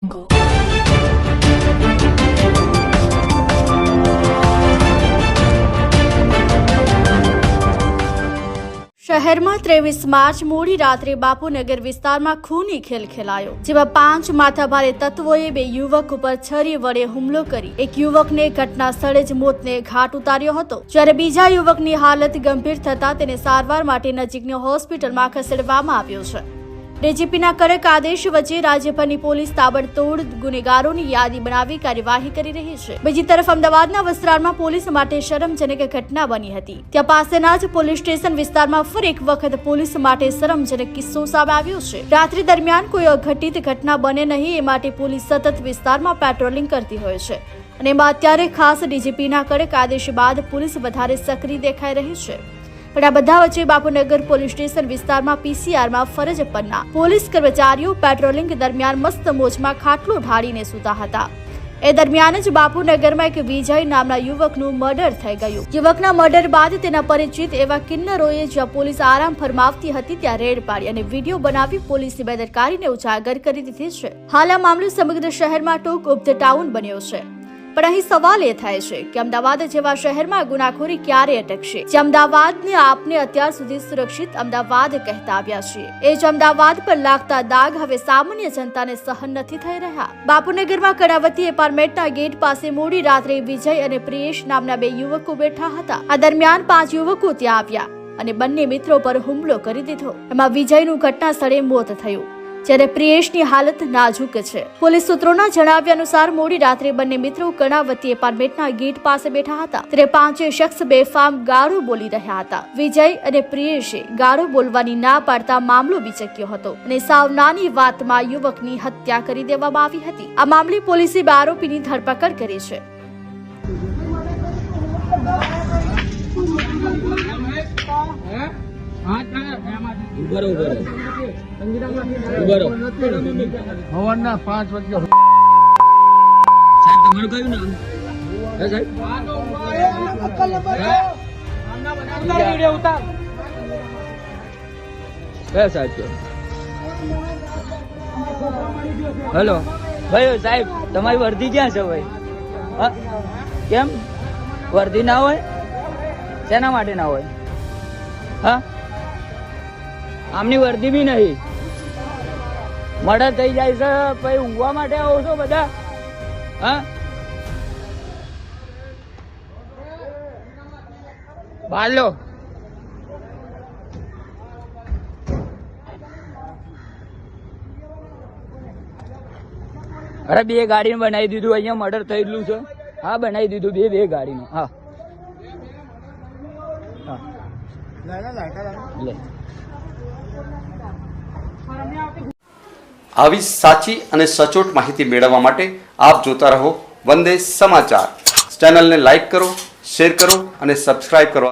શહેરમાં ત્રેવીસ માર્ચ મોડી રાત્રે બાપુનગર વિસ્તારમાં ખૂની ખેલ ખેલાયો, જેમાં પાંચ માથાભારે તત્વોએ બે યુવક ઉપર છરી વડે હુમલો કરી. એક યુવકને ઘટના સ્થળે જ મોતને ઘાટ ઉતાર્યો હતો, જ્યારે બીજા યુવકની હાલત ગંભીર થતા તેને સારવાર માટે નજીકની હોસ્પિટલમાં ખસેડવામાં આવ્યો છે. ડીજીપીના કડક આદેશ વચ્ચે રાજ્યભરની પોલીસ તાબડતોડ ગુનેગારોની યાદી બનાવી કાર્યવાહી કરી રહી છે. બીજી તરફ અમદાવાદના વસ્ત્રાલમાં પોલીસ માટે શરમજનક ઘટના બની હતી. ત્યાં પાસેના જ પોલીસ સ્ટેશન વિસ્તારમાં ફરી એક વખત પોલીસ માટે શરમજનક કિસ્સો સામે આવ્યો છે. રાત્રિ દરમિયાન કોઈ અઘટિત ઘટના બને નહીં એ માટે પોલીસ સતત વિસ્તારમાં પેટ્રોલિંગ કરતી હોય છે. અને અત્યારે ખાસ ડીજીપીના કડક આદેશ બાદ પોલીસ વધારે સક્રિય દેખાઈ રહી છે. પણ બધા વચ્ચે બાપુનગર પોલીસ સ્ટેશન વિસ્તારમાં પીસીઆરમાં ફરજ પરના પોલીસ કર્મચારીઓ પેટ્રોલિંગ દરમિયાન મસ્ત મોજમાં ખાટલો ઢાળીને સૂતા હતા. એ દરમિયાન જ બાપુનગરમાં એક વિજય નામના યુવકનું મર્ડર થઈ ગયું. યુવકના મર્ડર બાદ તેના પરિચિત એવા કિન્નરોએ જ્યાં પોલીસ આરામ ફરમાવતી હતી, ત્યાં રેડ પાડી અને વીડિયો બનાવી પોલીસની બેદરકારીને ઉજાગર કરી દીધી છે. હાલ આ મામલો સમગ્ર શહેરમાં ટોક ઓફ ધ ટાઉન બન્યો છે. પણ અહીં સવાલ એ થાય છે કે અમદાવાદ જેવા શહેરમાં ગુનાખોરી ક્યારે અટકશે? જે અમદાવાદને આપને અત્યાર સુધી સુરક્ષિત અમદાવાદ કહેતા આવ્યા છે. એ જ અમદાવાદ પર લાગતા દાગ હવે સામાન્ય જનતાને સહન નથી થઈ રહ્યા. બાપુનગરમાં કડાવતી એપાર્ટમેન્ટના ગેટ પાસે મોડી રાત્રે વિજય અને પ્રિયેશ નામના બે યુવકો બેઠા હતા. આ દરમિયાન પાંચ યુવકો ત્યાં આવ્યા અને બંને મિત્રો પર હુમલો કરી દીધો. એમાં વિજયનું ઘટના સ્થળે મોત થયું. જ્યારે પ્રિયેશની હાલત નાજુક છે. પોલીસ સૂત્રોના જણાવ્યા અનુસાર મોડી રાત્રે બંને મિત્રો કર્ણાવતી એપાર્ટમેન્ટના ગેટ પાસે બેઠા હતા. ત્યારે પાંચે શખ્સ બેફામ ગારો બોલી રહ્યા હતા. વિજય અને પ્રિયેશે ગારો બોલવાની ના પાડતા મામલો વિચક્યો હતો અને સાવ નાની વાતમાં યુવકની હત્યા કરી દેવામાં આવી હતી. આ મામલે પોલીસે આરોપીની ધરપકડ કરી છે. ઊભો રહો, ઊભો રહો. ઊભો રહો. હવાના પાંચ વાગે સાહેબ તમારું કયું નામ? હે સાહેબ? કયા સાહેબ? હેલો. ભાઈ સાહેબ તમારી વર્દી ક્યાં છે ભાઈ? હા? કેમ? વર્દી ના હોય? શેના માટે ના હોય? હા? આમની વર્દી બી નહીં. મર્ડર થઈ જાય છે. પછી ઊંઘવા માટે આવો છો બધા? હા? બાલો અરે બે ગાડીનું બનાવી દીધું. અહીંયા મર્ડર થયેલું છે. હા બનાવી દીધું. બે બે ગાડીનું. હા. હા. લે. આવી સાચી અને સચોટ માહિતી મેળવવા માટે આપ જોતા રહો વંદે સમાચાર. ચેનલને લાઈક કરો શેર કરો અને સબસ્ક્રાઇબ કરો.